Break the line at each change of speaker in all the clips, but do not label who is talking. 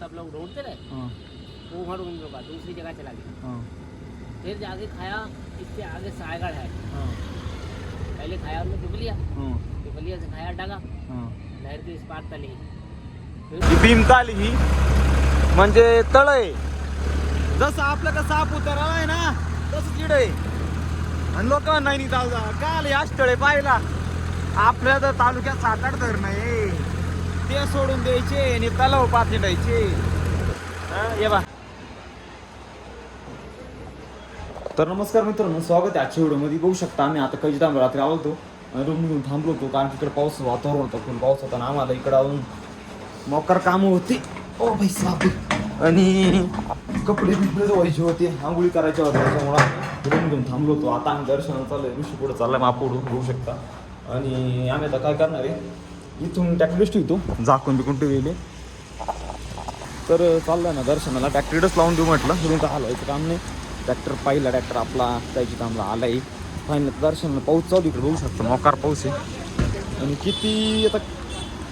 सब लोग ढूंढते रहे।
हाँ।
वो उधर उन लोग का दूसरी जगह चला गया।
हाँ।
फिर जाके खाया इसके आगे सायगढ़ है।
हाँ।
पहले खाया हमने पिपलिया।
हाँ।
पिपलिया से खाया डगा।
हाँ।
नहर के इस पार तली।
ही भीमताल ही म्हणजे तळ। आहे जसं आपलं का साप उतराला आहे ना तसं चिड आहे आणि लोक नाही निघाल काल याच तळे पाहिला. आपल्या तर तालुक्यात सात आठ धरण आहे. ते सोडून द्यायचे आणि तलाव पात द्यायचे ये बा. तर नमस्कार मित्रांनो स्वागत आहे आजच्या व्हिडिओमध्ये. बघू शकता आम्ही आता कैजी टाइम रात्री आलो होतो. आणि रूम घेऊन थांबलो होतो कारण इकडे पाऊस वातावरण होतं. फुल पाऊस होता आणि आम्हाला इकडं अजून मोकर काम होते. ओ भाई साप आणि कपडे बिपडे धुवायचे होते. आंघोळी करायच्या होत्या. त्याच्यामुळे रूम घेऊन थांबलो होतो. आता आम्ही दर्शन चाललंय. ऋषी पुढे चाललंय मापूड बघू शकता. आणि आम्ही आता काय करणार आहे? इथून टॅक्टरीच ठेवतो झाकून बिकून ठेवले तर चाललं ना दर्शनाला. ट्रॅक्टरच लावून देऊ म्हटलं. तुम्ही तर हलवायचं काम नाही. ट्रॅक्टर पाहिला ट्रॅक्टर आपला त्याची कामला आलाय. फायनल दर्शन पाऊस चालू इकडे बघू शकतो. मोकार पाऊस आहे. आणि किती आता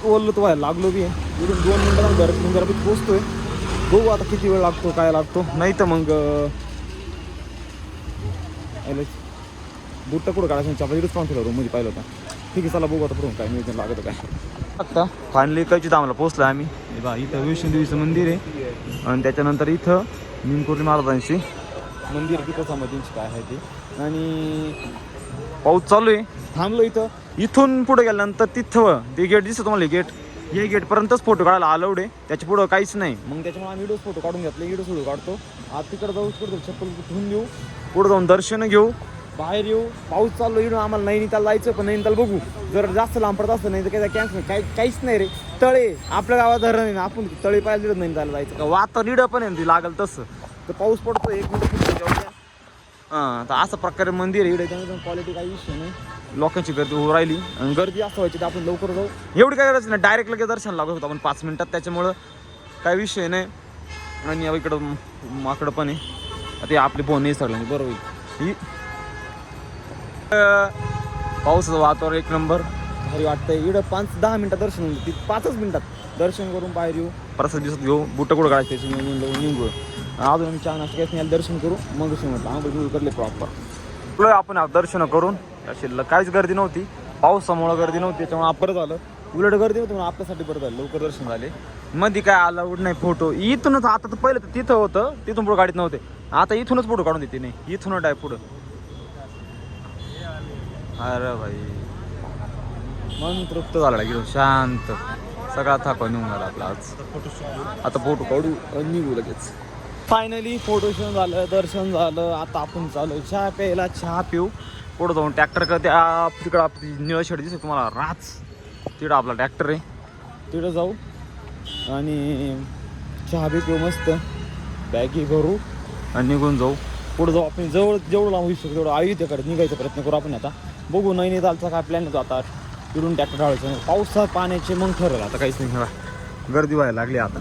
ओललं तो व्हायला लागलो बी आहे. इकडून दोन मिनिटात घर घरापैकी पोचतोय. बघू आता किती वेळ लागतो काय लागतो. नाही तर मग बुट्टा कुठं काढायचं? चपातीच इथंच पाहून ठेवलं रूममध्ये पाहिलं होतं. ठीक आहे चला बघू आता पुढून काय नियोजन लागतं काय. आता फायनली इकडची दामला पोहोचलो आम्ही. बा इथं वैष्णोदेवीचं मंदिर आहे. आणि त्याच्यानंतर इथं निमकुर्ली महाराजांची. मंदिर तिथं समाधींची काय आहे ते. आणि पाऊस चालू आहे. थांबलो इथं. इथून पुढे गेल्यानंतर तिथं ते गेट दिसतं तुम्हाला गेट हे गेटपर्यंतच फोटो काढायला आहे. त्याच्या पुढं काहीच नाही. मग त्याच्यामुळे आम्ही व्हिडिओ फोटो काढून घेतले व्हिडिओ फोटो काढतो. आज तिकडे जाऊ तिकडे चप्पल ठेवून देऊ पुढे जाऊन दर्शन घेऊ. बाहेर येऊ. पाऊस चाललो इकडून आम्हाला नैनिताल जायचं पण नैनिताल बघू. जर जास्त लांब पडत असतं नाही तर काय कॅन्सल काही काहीच नाही रे. तळे आपल्या गावात धरण आहे ना आपण तळे पाहिजे तिकडे नैनिताल जायचं. का वाता निडं पण आहे ना ते लागल तसं. तर पाऊस पडतो एक मिनिट हां तर असं प्रकारे मंदिर आहे इकडे त्यामुळे क्वालिटी काही इश्यू नाही. लोकांची गर्दी होऊ राहिली. आणि गर्दी असं व्हायची तर आपण लवकर जाऊ. एवढी काय गरज नाही. डायरेक्ट लगेच दर्शन लागत होतं आपण पाच मिनिटात. त्याच्यामुळं काही विषय नाही. आणि इकडं माकडं पण आहे. ते आपली बोन नाही सगळ्यांनी बरोबर ही पावसाचं वातावरण एक नंबर. भारी वाटतंय. इकडं पाच दहा मिनिटात दर्शन ती पाचच मिनिटात दर्शन करून बाहेर येऊ. प्रसाद दिवसात घेऊ. बुटं कुठं काढायचे निघू अजून आम्ही चहा नाश्ता घ्यायचं नाही दर्शन करू. मग म्हटलं आंघोळ करले प्रॉपर आपलं आपण दर्शन करून शिल्लक. काहीच गर्दी नव्हती. पावसामुळं गर्दी नव्हती. त्याच्यामुळे आपण बरं झालं उलट गर्दी होती म्हणून आपल्यासाठी बरं झालं लवकर दर्शन झाले. मध्ये काय अलाउड नाही फोटो इथूनच आता तर पहिलं तर तिथं होतं. तिथून पुढं गाडीत नव्हते. आता इथूनच फोटो काढून देते. नाही इथूनच आहे पुढं. अरे भाई. मन तृप्त झाला की शांत. सगळा थकवा निघून झाला आपला आज. आता फोटो काढू आणि निघू लगेच. फायनली फोटो झालं दर्शन झालं आता आपण चालू चहा प्यायला चहा पिऊ. पुढं जाऊन ट्रॅक्टर का त्या तिकडं आपली निळं शर्ट दिसत तुम्हाला. राच तिकडं आपला ट्रॅक्टर आहे. तिकडं जाऊ. आणि चहा बी पिऊ मस्त. बॅगी भरू. आणि निघून जाऊ. पुढं जाऊ. आपण जवळ जेवढं लांब होऊ शकतो तेवढं अयोध्येकडे निघायचा प्रयत्न करू आपण आता. बघू नैनितालचा काय प्लॅन होतो आता. फिरून ट्रॅक्टर काढायचं पावसात पाण्याचे मग ठरवलं आता काहीच नाही. बघा गर्दी व्हायला लागली आता.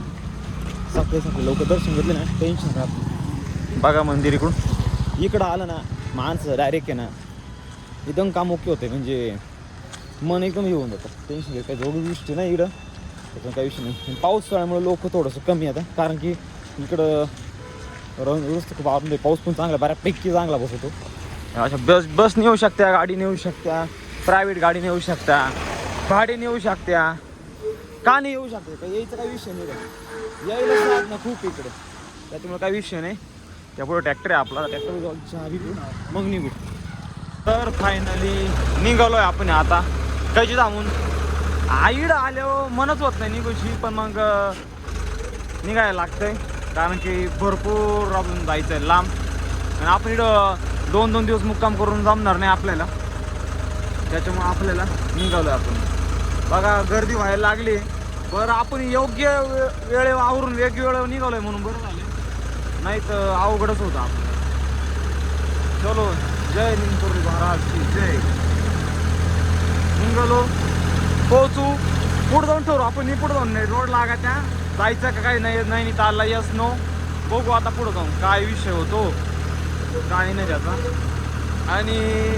सकाळी सकाळी लवकर दर्शन घेतले ना टेन्शन राहत बघा मंदिर इकडून. इकडं आलं ना माणसं डायरेक्ट आहे ना एकदम काम ओके होते. म्हणजे मन एकदम हे होऊन जातं. टेन्शन घेत काही जोडी गोष्टी नाही इकडं. त्याच्यामुळे काही विषय नाही. पावसाळ्यामुळे लोक थोडंसं कमी आता. कारण की इकडं र- रस्ते खूप आवडून पाऊस पण चांगला बऱ्यापैकी चांगला बसवतो अशा बस बस नेऊ शकत्या गाडी नेऊ शकत्या प्रायव्हेट गाडी नेऊ शकता भाडे नेऊ शकत्या का नाही येऊ शकते. का यायचं काही विषय नाही का यायला ना खूप इकडे. त्याच्यामुळे काही विषय नाही. त्यापुढे ट्रॅक्टर आहे आपला. ट्रॅक्टर जाऊन मग निघू. तर फायनली निघालोय आपण आता. कैची थांबून? आईड आल्यावर मनच होत नाही निघूची पण मग निघायला लागतंय. कारण की भरपूर आपण जायचं आहे लांब. आणि आपण इकडं दोन दोन दिवस मुक्काम करून जमणार नाही आपल्याला. त्याच्यामुळे आपल्याला निघालोय आपण. बघा गर्दी व्हायला लागली. बरं आपण योग्य वेळे आवरून योग्य वेळ निघालोय म्हणून बरं झालं. नाही तर अवघडच होतं आपण चलो जय निमपुरी महाराज की जय. निघालो. पोहोचू. पुढे जाऊन ठरवू. आपण पुढे जाऊन नाही. रोड लागायच्या जायचं का काही नाही नाही चालला यस नो बघू आता पुढे जाऊन. काय विषय होतो. काही नाही त्याचा. आणि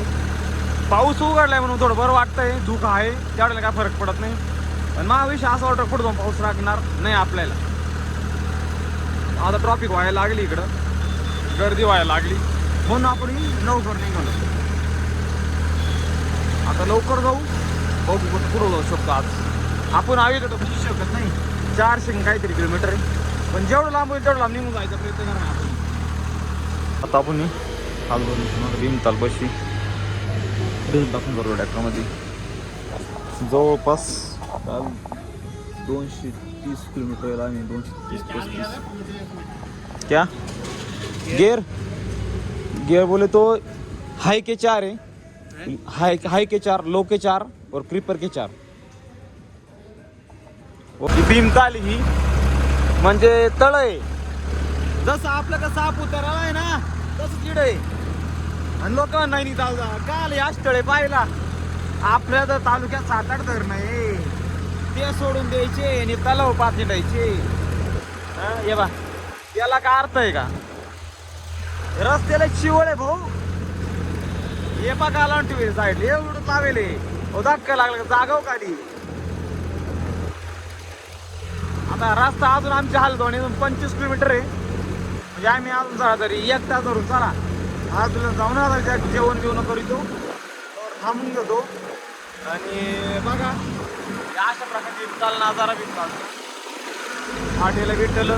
पाऊस उघडलाय म्हणून थोडं बरं वाटतंय धुकं आहे त्यावेळेला काय फरक पडत नाही. पण महाविषय असं असा वाटतं पुढे जाऊन पाऊस लागणार नाही आपल्याला. आता ट्रॉफिक व्हायला लागली इकडं. गर्दी व्हायला लागली. म्हणून आपण लवकर निघालो. आता लवकर जाऊ. बघू कुठं पुढं जाऊ शकतो आज. आपण आवी तर शकत नाही. चारशे काहीतरी किलोमीटर आहे. पण जेवढं लांब होईल तेवढं लांब निघून जायचा प्रयत्न करा आपण. आता आपण आज भीमताल बशी. भीमताल टाकून करू डॅक्टरमध्ये जवळपास काल दोनशे तीस किलोमीटर आम्ही दोनशे तीस पस्तीस. क्या? गेअर? गियर बोले तो हाई के चार है हाई हाई के चार लो के चार और क्रीपर के चार. भीमताल ही म्हणजे तळ आहे. जसं आपलं का साप उतराला आहे ना तसं चिड आहे. आणि लोक नाही निघाल काल या स्थळे पाहिला. आपल्या तर तालुक्यात सात आठ धरण आहे. ते सोडून द्यायचे आणि तलाव पाच द्यायचे हे बा. याला काय अर्थ आहे का? रस्त्याला चिवळ आहे भाऊ. हे बा गाला टीव्ही साईड एवढं चावेले हो धक्का लागला. का जागाव काढी आता रस्ता अजून आमच्या हालतो आणि पंचवीस किलोमीटर आहे. म्हणजे आम्ही अजून चला तरी एक तास धरून चला. आज तुला जाऊन आता त्या जेवण बिवणं करीतो. थांबून घेतो. आणि बघा या अशा प्रकारची चाल नजारा बी चालतो आठेला विठ्ठल.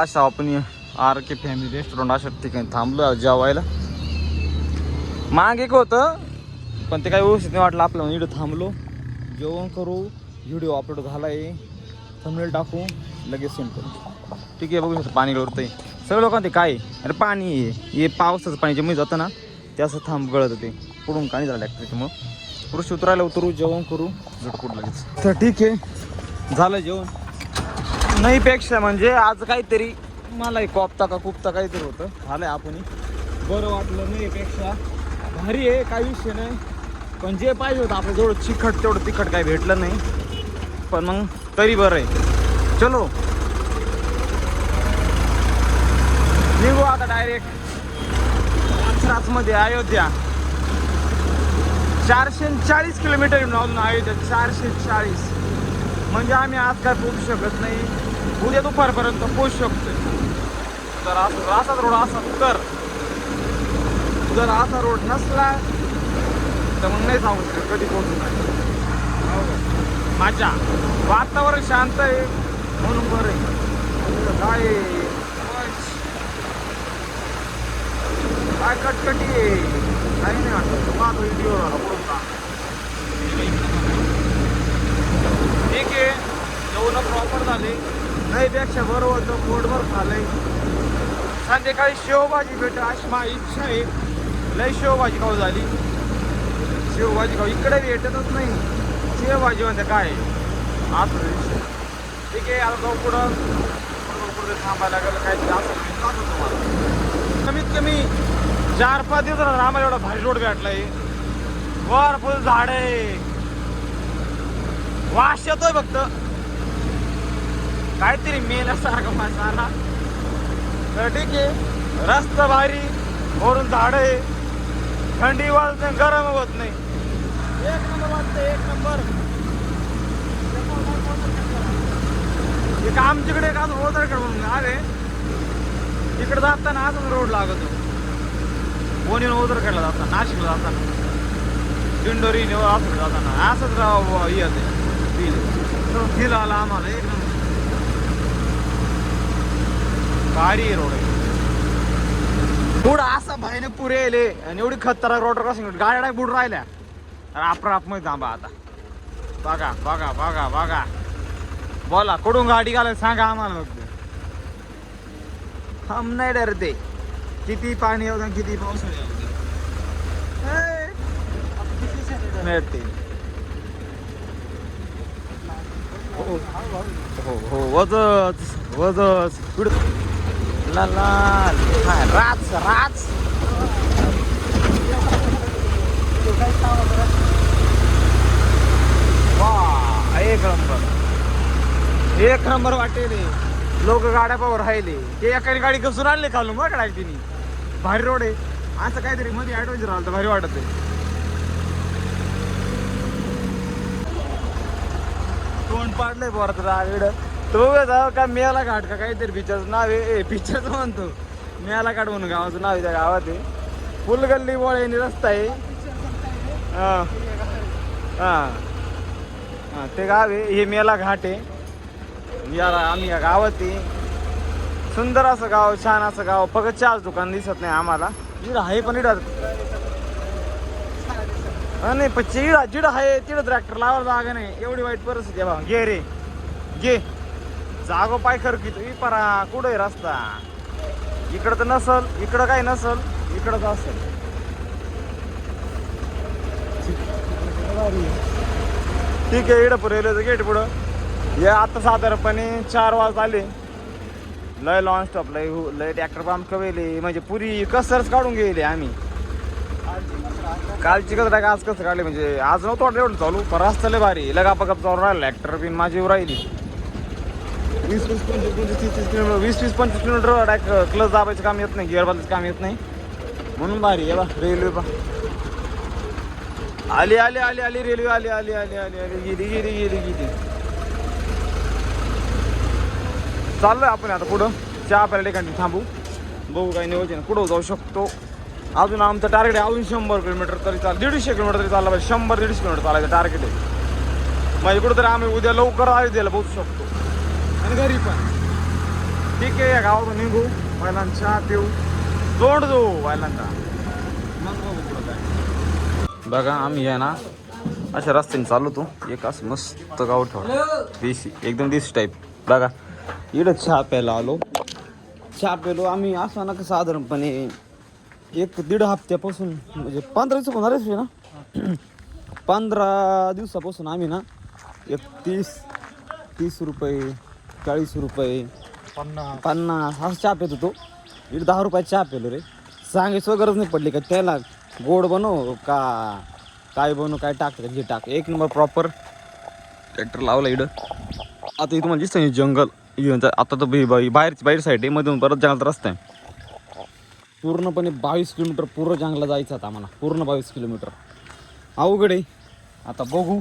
अशा आपण आर के फॅमिली रेस्टॉरंट अशा ठिकाणी थांबलो जेवायला. माग एक होतं पण ते काही व्यवस्थित नाही वाटलं आपल्याला इकडे थांबलो. जेवण करू व्हिडिओ अपलोड झाला आहे थंबनेल टाकू लगेच सेंड करू. ठीक आहे बघू शकतो पाणी गळतंय सगळं लोकांना ते काय अरे पाणी आहे. हे पावसाचं पाणी जे मी जातं ना ते असं थांब गळत होते. पुढून काही झालं त्याच्यामुळं पुरुष उतरायला उतरू जेवण करू झटकूट लगेच. तर ठीक आहे. झालं जेवण. नाही पेक्षा म्हणजे आज काहीतरी मला कोपता का कुपता काहीतरी होतं. आलंय आपण बरं वाटलं नाही पेक्षा भारी आहे काही विषय नाही. पण जे पाहिजे होतं आपलं जेवढं चिखट तेवढं तिखट काही भेटलं नाही. पण मग तरी बरं आहे. चलो. निघू आता डायरेक्टमध्ये अयोध्या. चारशे चाळीस किलोमीटर येऊन अजून अयोध्या चारशे चाळीस म्हणजे आम्ही आज काय पोहोचू शकत नाही. उद्या दुपारपर्यंत पोहोचू शकतो तर असं असाच रोड असा तर. जर असा रोड नसला तर मग नाही सांगू शकत कधी पोहोचू नाही. माझ्या वातावरण शांत आहे म्हणून बरं आहे. काय काय कटकटी आहे? काही नाही वाटत. माझा व्हिडिओ ठीक आहे. जेवण प्रॉपर झाले. नाही पेक्षा बरोबर तो पोटभर खाल्लंय. संध्याकाळी शेवभाजी भेट अशी माझी इच्छा आहे. लय शेवभाजी खाऊ झाली. शेवभाजी खाऊ इकडे भेटतच नाही. शेवभाजी म्हणते काय असं ठीक आहे आता जाऊ पुढं. पुढे थांबायला लागेल काय असं तुम्हाला. कमीत कमी चार पाच दिवस झाला आम्हाला एवढा भारी रोड भेटलाय. वर फुल झाड. आहे वास येतोय फक्त. काहीतरी मेल्यासारखं माणसाला तर ठीक आहे रस्ता भारी वरून झाड. आहे थंडी वाजत नाही गरम होत नाही. एक नंबर वाटतं एक नंबर. एक आमच्याकडे एक अजून ओझरकडे म्हणून आले. तिकडे जाताना अजून रोड लागतो. कोणी ओदरकडला जाताना नाशिकला जाताना. दिंडोरी असं जाताना. असंच राव येते फील आला आम्हाला एक नंबर. भारी रोड. आहे पुढं असा भाईने पुरे येले आणि एवढी खतरा रोड क्रॉसिंग गाड्या नाही बुड राहिल्या. मध्ये थांबा आता. बघा बघा बघा बघा. बोला कुठून गाडी घालायला सांगा आम्हाला फक्त. हम नाही डरते. किती पाणी येऊ किती पाऊस हो हो हो वजच वजच पुढे ला वा एक नंबर. एक नंबर वाटेल लोक गाड्या पावर राहिले. ते एकाने गाडी घसून आणले खालून बघ काढायला तिने. भारी रोड आहे. असं काहीतरी मध्ये ऍडव्हेंचर आलं तर भारी वाटत आहे तोंड पाडलंय बोरत रागड तो जाव का मेला घाट का काहीतरी पिक्चरचं नाव आहे? पिक्चरचं म्हणतो. मेला घाट म्हणून गावाचं नाव आहे त्या गावात आहे. फुल गल्ली रस्ता आहे. हां. हां. ते गाव आहे हे मेला घाट आहे. याला आम्ही या गावात आहे. सुंदर असं गाव छान असं गाव फक्त चार दुकान दिसत नाही आम्हाला. इकडं आहे पण इडा. नाही पण चिडा जिड आहे तिडं ट्रॅक्टर लावायला जागा नाही. एवढी वाईट परिस्थिती आहे बा घे रे. घे. जागो पाय खर की तुम्ही परा कुठं आहे रस्ता? इकडं तर नसल इकडं काही नसल इकडंच असेल. ठीक आहे इकडं रेल्वेचं गेट पुढं. हे आता साधारणपणे चार वाजता आले. लय लॉन स्टॉप लय हो, लय ट्रॅक्टर पंप कवेले. म्हणजे पुरी कसरच काढून गेले आम्ही. कालची कसं काय आज कसं काढले? म्हणजे आज नव्हतं वाटलं एवढं चालू पर असतं लय भारी लगा पगप चालू राहिलं ट्रॅक्टर बिन माझी राहिली. वीस वीस पंचवीस पंचवीस तीस तीस किलोमीटर वीस वीस पंचवीस किलोमीटर डायरेक्ट क्लच दाबायचं काम येत नाही गिअर बदलायचं काम येत नाही. म्हणून भारी आहे बा रेल्वे बा आली आली आली आली रेल्वे आली आली आली आली आली. गेली गेली गेली गेली. चाललोय आपण आता पुढं. चहा प्यायला ठिकाणी थांबू. बघू काही नियोजन. पुढं जाऊ शकतो. अजून आमचं टार्गेट आहे अजून शंभर किलोमीटर तरी चाल दीडशे किलोमीटर तरी चालला पाहिजे. शंभर दीडशे किलोमीटर चालायचं टार्गेट आहे. म्हणजे कुठं तरी आम्ही उद्या लवकर अयोध्येला पोहोचू शकतो. आणि घरी पण. ठीक आहे या गावातून निघू. पहिल्यांदा चहा पिऊ जोड जाऊ पहिल्यांदा मग बघू. बघा आम्ही आहे ना अशा रस्त्याने चाललो तो एक असं मस्त गाव ठेवलं देशी एकदम देशी टाईप बघा इकडं चहा प्यायला आलो. चहा प्यालो आम्ही असं ना का साधारणपणे एक दीड हप्त्यापासून म्हणजे पंधरा दिवसापासून झालेच ना? पंधरा दिवसापासून आम्ही ना एक तीस तीस रुपये चाळीस रुपये
पन्नास
पन्नास असं चहा पेत होतो. इकडे दहा रुपयात चहा पेलो रे. सांगायचं गरज नाही पडली का? त्याला गोड बनव का काय बनव काय टाक जे टाक. एक नंबर प्रॉपर ट्रॅक्टर लावला इकडं आता इथं म्हणजे दिसतं जंगल आता तर बाहेरची बाहेर साईड आहे मधून परत जंगलात रस्ता आहे. पूर्णपणे बावीस किलोमीटर पूर्ण जंगला जायचं आता आम्हाला. पूर्ण बावीस किलोमीटर. अवघड आहे. आता बघू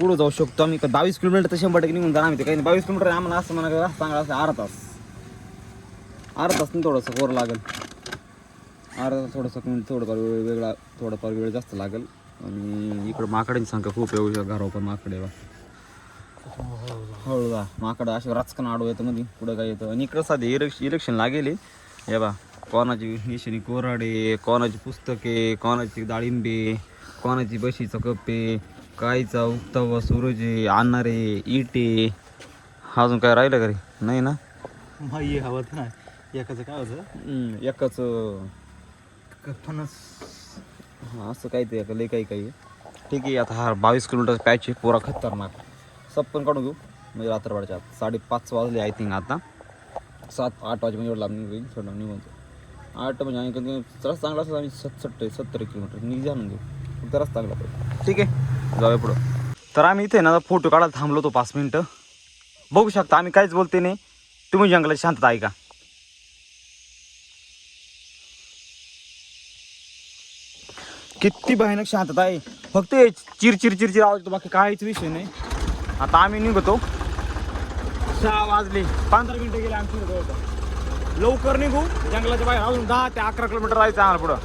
कुठं जाऊ शकतो आम्ही. का बावीस किलोमीटर तर शंभर टक्के निघून जाणार आम्ही. ते काही नाही. बावीस किलोमीटर आम्हाला असं म्हणा चांगला असं अर्धा तास. अर्धा तास नाही थोडंसं कोर लागेल. अर्धा थोडंसं कमी थोडंफार वेळ वेगळा थोडाफार वेळ जास्त लागेल. आणि इकडं माकडांची संख्या खूप येऊ शकतो घरावर पण माकडे बा हळू जा. माकडं असे रचकन आडू येतं मध्ये पुढं काय येतं? आणि इकडं साधे इलेक्श इलेक्शन लागेल हे. बा कोणाची निशाणी कोराडे कोणाची पुस्तके कोणाची डाळिंबे कोणाची बशीचं कप्पे कायचा उक्तावा सूरजे आणणारे इटे. अजून काय राहिलं घरी नाही ना?
माही हवं नाही. एकाचं काय होतं?
एकच अं, हां असं काही ते लई काही काही ठीक आहे आता हा बावीस किलोमीटर पॅच आहे पुरा खतरनाक. पण काढून घेऊ. म्हणजे रात्रवाडच्या आत. साडेपाच वाजले आय थिंक आता. सात आठ वाजे म्हणजे एवढं लांब निघून सोडून निघून आठ म्हणजे आणि कधी त्रास चांगला असतो आम्ही सत्सष्ट सत्तर किलोमीटर. निघ जाणून देऊ त्रास चांगला पाहिजे ठीक आहे जाऊया पुढं. तर आम्ही इथे ना फोटो काढायला थांबलो होतो पाच मिनटं. बघू शकता आम्ही काहीच बोलते नाही. तुम्ही जंगलाची शांतता ऐका. किती भयानक शांतता आहे. फक्त हे चिर चिर चिर चिर आवाज येतो बाकी काहीच विषय नाही. आता आम्ही निघतो. सहा वाजले. पंधरा मिनिटं गेले आमची जवळपास लवकर निघू. जंगलाच्या बाहेर अजून दहा ते अकरा किलोमीटर राहायचं आम्हाला पुढं.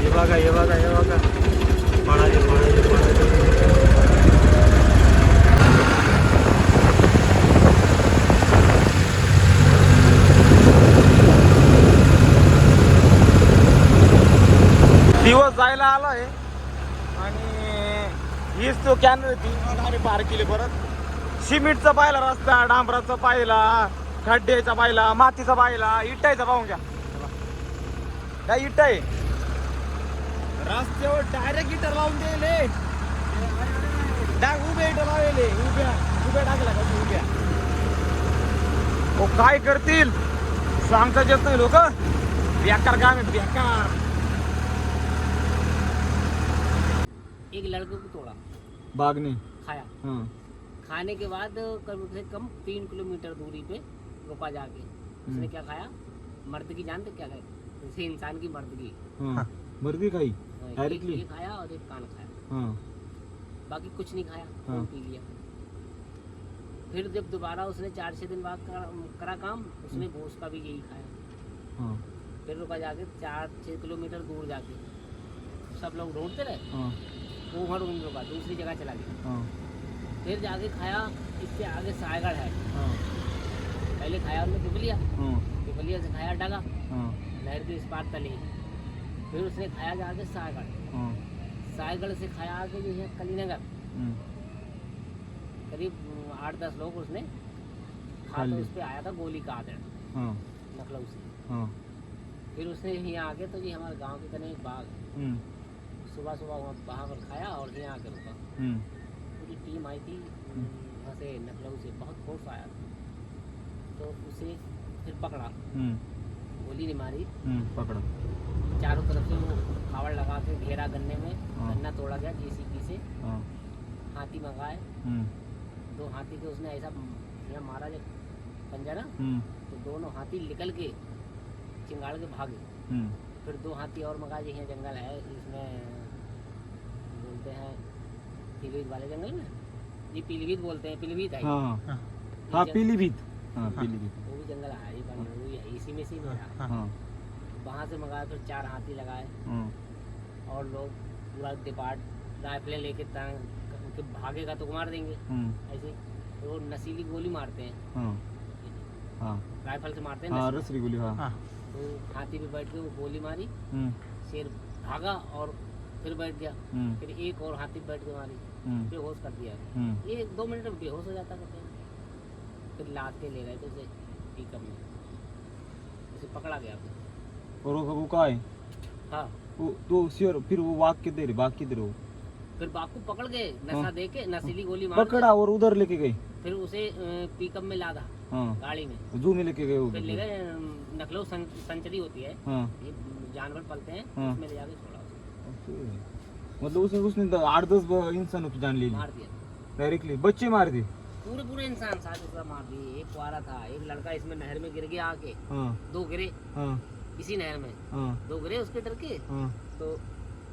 हे बघा हे बघा हे बघा. हीच कॅनल होती आम्ही पार केली परत. सिमेंटचा पाहिला रस्ता डांबराचा पाहिला खड्ड्याचा पाहिला मातीचा पाहिला इटायचा पाहून घ्या. काय इट आहे? रस्त्यावर डायरेक्ट इटर लावून दिले डाग उभे इटर लावले. उभ्या उभ्या टाकल्या का उभ्या? ओ काय करतील? सांगता येत नाही लोक. बेकार काम आहे बेकार.
एक लडकं तोडा. तोड़ा
बागने।
खाया।
हाँ।
खाने के बाद कम से कम तीन किलोमीटर दूरी पे रोपा जाके उसने क्या खाया? मर्द की जानते क्या खाया? जैसे इंसान की मर्दगी
हाँ।
बर्दी खाई?
हाँ, एक
Directly?
ये खाया और एक कान खाया।
हाँ।
बाकी कुछ नहीं खाया
हाँ।
पी लिया। फिर जब दोबारा उसने चार छः दिन बाद करा, करा काम उसने भूस का भी यही खाया।
हाँ।
फिर रुका जाके चार छः किलोमीटर दूर जाके सब लोग ढूंढते रहे।
हाँ।
वो वहाँ नहीं रुका दूसरी जगह चला गया।
हाँ।
फिर जाके खाया इसके आगे सायगढ़ है।
हाँ।
पहले खाया उसने पिपलिया।
हाँ।
पिपलिया से खाया डगा नहर के इस पार तले। फिर उसने खाया जाके सायगढ़। सायगढ़ से खाया आगे जो है कलीनगर। करीब आठ दस लोग उसने खा तो उस पर आया था गोली का आदर। लखनऊ से
हाँ।
फिर उसने यहाँ आके तो ये हमारे गाँव के कने एक बाग सुबह सुबह वहाँ वहाँ पर खाया और यहाँ आके रुका।
हम्म,
पूरी टीम आई थी अम, वहाँ से लखनऊ से बहुत फोर्स आया। तो उसे फिर पकड़ा।
हम्म,
गोली नहीं मारी।
हम्म, पकड़ा।
चारों तरफ़ से वो खावड़ लगा के घेरा गन्ने में
हाँ।
गन्ना तोड़ा गया जे जेसीबी से।
हाँ।
हाथी मंगाए।
हम्म,
दो हाथी के उसने ऐसा मारा जब पंजा ना
हम्म,
तो दोनों हाथी निकल के चिंगाड़ के भागे।
हम्म,
फिर दो हाथी और जो यहाँ जंगल है इसमें बोलते हैं पीलीभीत वाले जंगल में? ये पीलीभीत बोलते हैं पीलीभीत है। ये।
हाँ। हाँ
ये
हाँ पीलीभीत। हाँ पीलीभीत।
वो भी जंगल है ये बनी हुई है इसी में से ही मेरा
हाँ।
वहाँ से मंगाए फिर चार हाथी लगाए।
हाँ।
और लोग पूरा डिपार्ट राइफलें लेके तांग के भागेगा तो मार देंगे।
हम्म,
ऐसे तो वो नसीली गोली मारते हैं।
हाँ। हाँ।
राइफल से मारते हैं
हाँ रसरी गोली हाँ।
तो हाथी पे बैठ के वो गोली मारी शेर भागा और फिर बैठ गया।
हम्म,
फिर एक और हाथी बैठ गया मारी।
हम्म,
बेहोश कर दिया।
हम्म,
एक दो मिनट में बेहोश हो जाता कहते हैं फिर लाद के ले गए थे उसे पिकअप में। उसे पकड़ा गया
और वो वो कहाँ है?
हाँ।
वो तो सिर फिर वो वाघ किधर है? बाघ किधर है वो?
फिर बापू पकड़ गए नशा
हाँ।
दे के नशीली गोली मार
पकड़ा और उधर लेके गए
फिर उसे पिकअप में लादा
हाँ।
गाड़ी में।
जू में लेके गए
फिर ले गए नखलऊ सं- सेंचुरी होती है।
हाँ।
ये जानवर पलते हैं
हाँ।
उसमें ले जाके।
मतलब उसने उसने तो आठ दस इंसानों की जान ले ली।
मार दिया।
डायरेक्टली बच्चे मार दिए।
पूरे पूरे इंसान साथ पूरा मार दिए। एक कुआरा था एक लड़का इसमें नहर में गिर गया आके।
हाँ।
दो गिरे।
हाँ।
इसी नहर में।
हाँ।
दो गिरे उसके डर के।
हाँ।
तो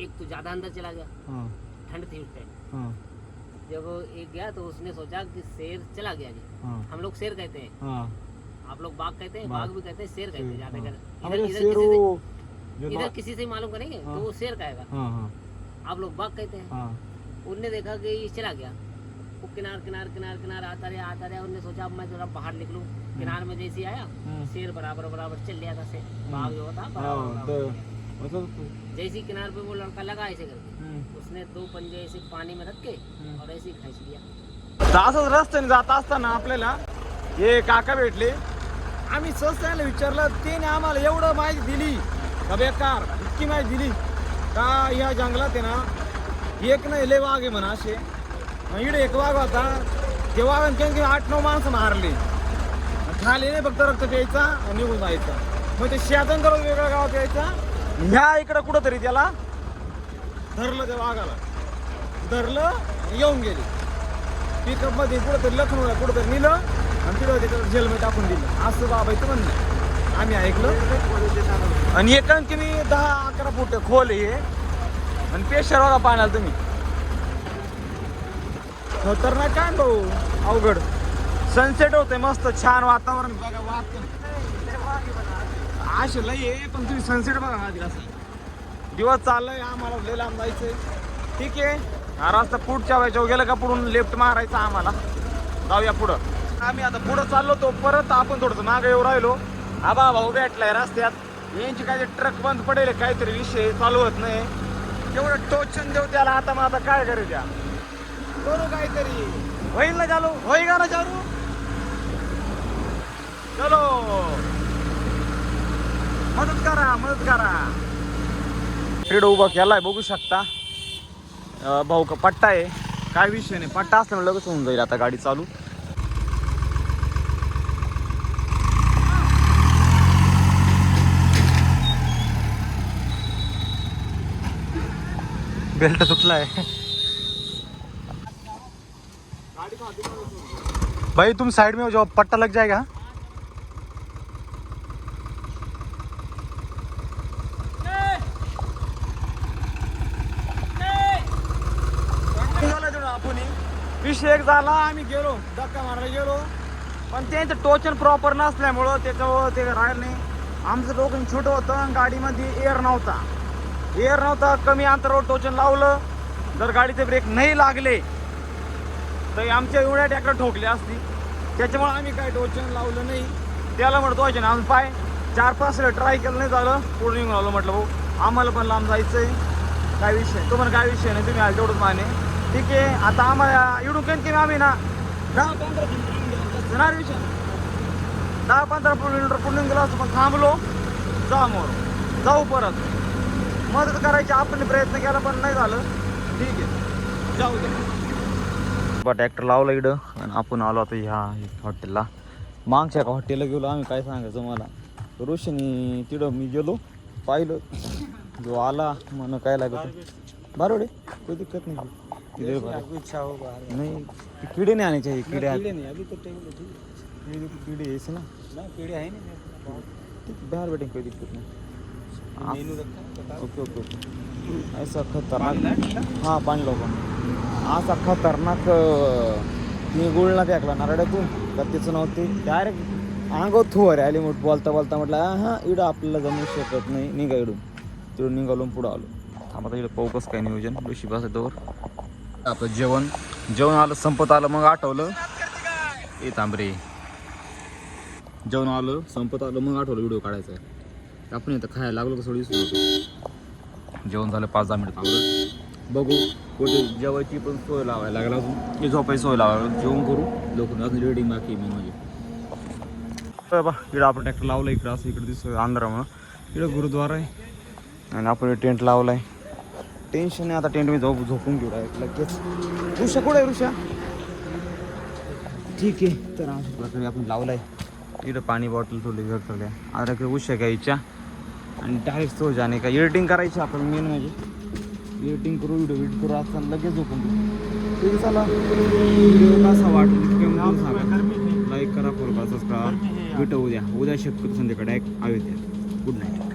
एक तो ज़्यादा अंदर चला गया।
हाँ।
ठंड थी उस टाइम
हाँ।
जब एक गया तो उसने सोचा कि शेर चला गया जी।
हाँ।
हम लोग शेर कहते हैं।
हाँ।
आप लोग बाघ कहते हैं
बाघ।
भी कहते हैं शेर कहते हैं ज़्यादा इधर किसी से मालूम करेंगे
हाँ।
तो वो शेर कहेगा
हाँ हाँ
आप लोग बाघ कहते हैं।
हाँ।
उनने देखा कि ये चला गया। वो किनार किनार किनार किनार आता रहा आता रहा उनने सोचा अब मैं जरा बाहर निकलूं। किनार में जैसे आया। शेर बराबर बराबर चल लिया था शेर। बाघ जो
हाँ। मतलब
जैसे किनार पे वो लड़का लगा ऐसे करके उसने दो पंजे ऐसे पानी में रख के. और ऐसे खींच लिया।
असंच रस्त्याने जात असताना आपल्याला हे काका भेटले आम्ही सहज त्याला विचारलं त्याने आम्हाला एवढं माहिती दिली का इतकी माहिती दिली. का ह्या जंगलात आहे ना एक नाही लय वाघ आहे म्हणा असे. इकडे एक वाघ होता ते वाघाने त्यांनी आठ नऊ माणसं मारली. खाली नाही फक्त रक्त प्यायचा आणि निघून जायचा. मग ते शेतन करत वेगळ्या गावात यायचा. ह्या इकडं कुठंतरी त्याला धरलं त्या वाघाला. धरलं येऊन गेले. पिकअपमध्ये कुठंतरी लखनौला कुठंतरी नेलं आणि तिथं तिकडं जेलमध्ये टाकून दिलं. असं बाबा म्हणणं म्हणलं आम्ही ऐकलं. आणि एकांत की मी दहा अकरा फूट खोल आहे हे. आणि पेशर बघा पाण्याला तुम्ही. खतरनाक काय भाऊ. अवघड. सनसेट होते मस्त छान वातावरण. बघा वाटतं असे लय आहे पण तुम्ही सनसेट बघा आधी असं दिवस चाललाय आम्हाला लय लांब जायचंय. ठीक आहे. हा रस्ता पुढच्या व्हायच्या गेलं का पुढून लेफ्ट मारायचा आम्हाला. जाऊया पुढं. आम्ही आता पुढं चाललो तो परत आपण थोडंसं मागे येऊ राहिलो. आबा भाऊ भेटलाय रस्त्यात. यांची काय ट्रक बंद पडेल काहीतरी विषय चालू होत नाही. तेवढं टोचन देऊ त्याला आता मग आता काय करू द्या करू काहीतरी. होईल ना चालू? होई का ना चालू? चलो. मदत करा मदत करा. इकडे उभा केलाय बघू शकता. भाऊ का पट्टा आहे. काय विषय नाही. पट्टा असल्यामुळे लगेच होऊन जाईल आता गाडी चालू.
बेल्ट तुटला आहे भाई तुम साइड में हो जाओ पट्टा लग जाएगा
एक झाला आम्ही गेलो धक्का मारायला गेलो. पण त्यांचं टोचन प्रॉपर नसल्यामुळं त्याच्यावर ते राहिलं नाही. आमचं टोकन छोटं होतं गाडीमध्ये एअर नव्हता. एअर नव्हता कमी अंतरावर टोचन लावलं. जर गाडीचे ब्रेक नाही लागले तर आमच्या एवढ्या ट्रॅक्टर ठोकले असती त्याच्यामुळे आम्ही काय टोचन लावलं नाही. त्याला म्हणतो टोचन आम्ही पाय. चार पाच ट्राय केलं नाही झालं. पुढे निघून आलो म्हटलं भाऊ आम्हाला पण लांब जायचं आहे काय विषय? तो पण काय विषय नाही तुम्ही आले तेवढंच माने. ठीक आहे आता आम्हाला इडून केन की आम्ही ना? दहा पंधरा जाणार विषय दहा पंधरा किलोमीटर पुढे गेलो असतो पण थांबलो. जा मोर. जाऊ परत. मदत करायची आपण प्रयत्न केला पण नाही झालं. ठीक आहे. जाऊ दे. ट्रॅक्टर लावला इकडं आणि आपण आलो आता ह्या हॉटेलला. मागच्या का हॉटेलला गेलो आम्ही काय सांगायचं मला? रोशनी तिथं मी गेलो पाहिलं. जो आला म्हण काय लागत? बरोबर कोई दिक्कत नाही. किडे
हो बाहर.
नाही किडे नाही आणायचे किडे
कीड़े
किडे किडे यायचे ना?
ना कीड़े है नहीं.
ठीक बाहेर कोई दिक्कत नहीं. Okay okay okay. ऐसा खतरनाक हां पाणी लोक असा खतरनाक तिने गुळणा फेकला नारड्यातून तर त्याचं नाव ते डायरेक्ट अंगावर थोरे आले मोठ बोलता बोलता म्हटलं हां इडं आपल्याला जमू शकत नाही. निघा इडून. तिकडून निघालो पुढं आलो. थांबा इकडं पाऊकच काय नियोजन. बेशी बस तोवर. आपलं जेवण. जेवण आलं संपत आलं मग आठवलं. ए तांबरे जेवण आलं संपत आलं मग आठवलं व्हिडिओ काढायचा आहे. आपण इथं खायला लागलो का थोडी होतो जेवण झालं पाच दहा मिनिट. बघू कुठे जेवायची पण सोय लावायला लागला अजून. झोपायची सोय लावायला जेवण करू. लोक अजून रेडिंग बाकी आहे मी माझी बा इकडं आपण ट्रॅक्टर लावलं इकडं. असं इकडं दिसतोय अंधारामुळं. इकडं गुरुद्वारा आहे. आणि आपण टेंट लावलाय. टेन्शन नाही आता टेंट मी झोप झोपून घेऊ लगेच. ऋषा कुठे आहे ऋषा? ठीक आहे तर प्रकारे आपण लावलाय. इकडं पाणी बॉटल ठेवली घर ठेवल्या आता उशा घ्यायच्या आणि डायरेक्ट तो जाणे का? एडिटिंग करायची आपण मेन म्हणजे. एडिटिंग करू व्हिडिओ एडिट करू असताना लगेच झोपून ठीक चला. व्हिडिओ कसा वाटून लाईक करा फॉलो करा सबस्क्राईब भेटू उद्या. उद्या शक्यतो संध्याकाळी. Ayodhya good night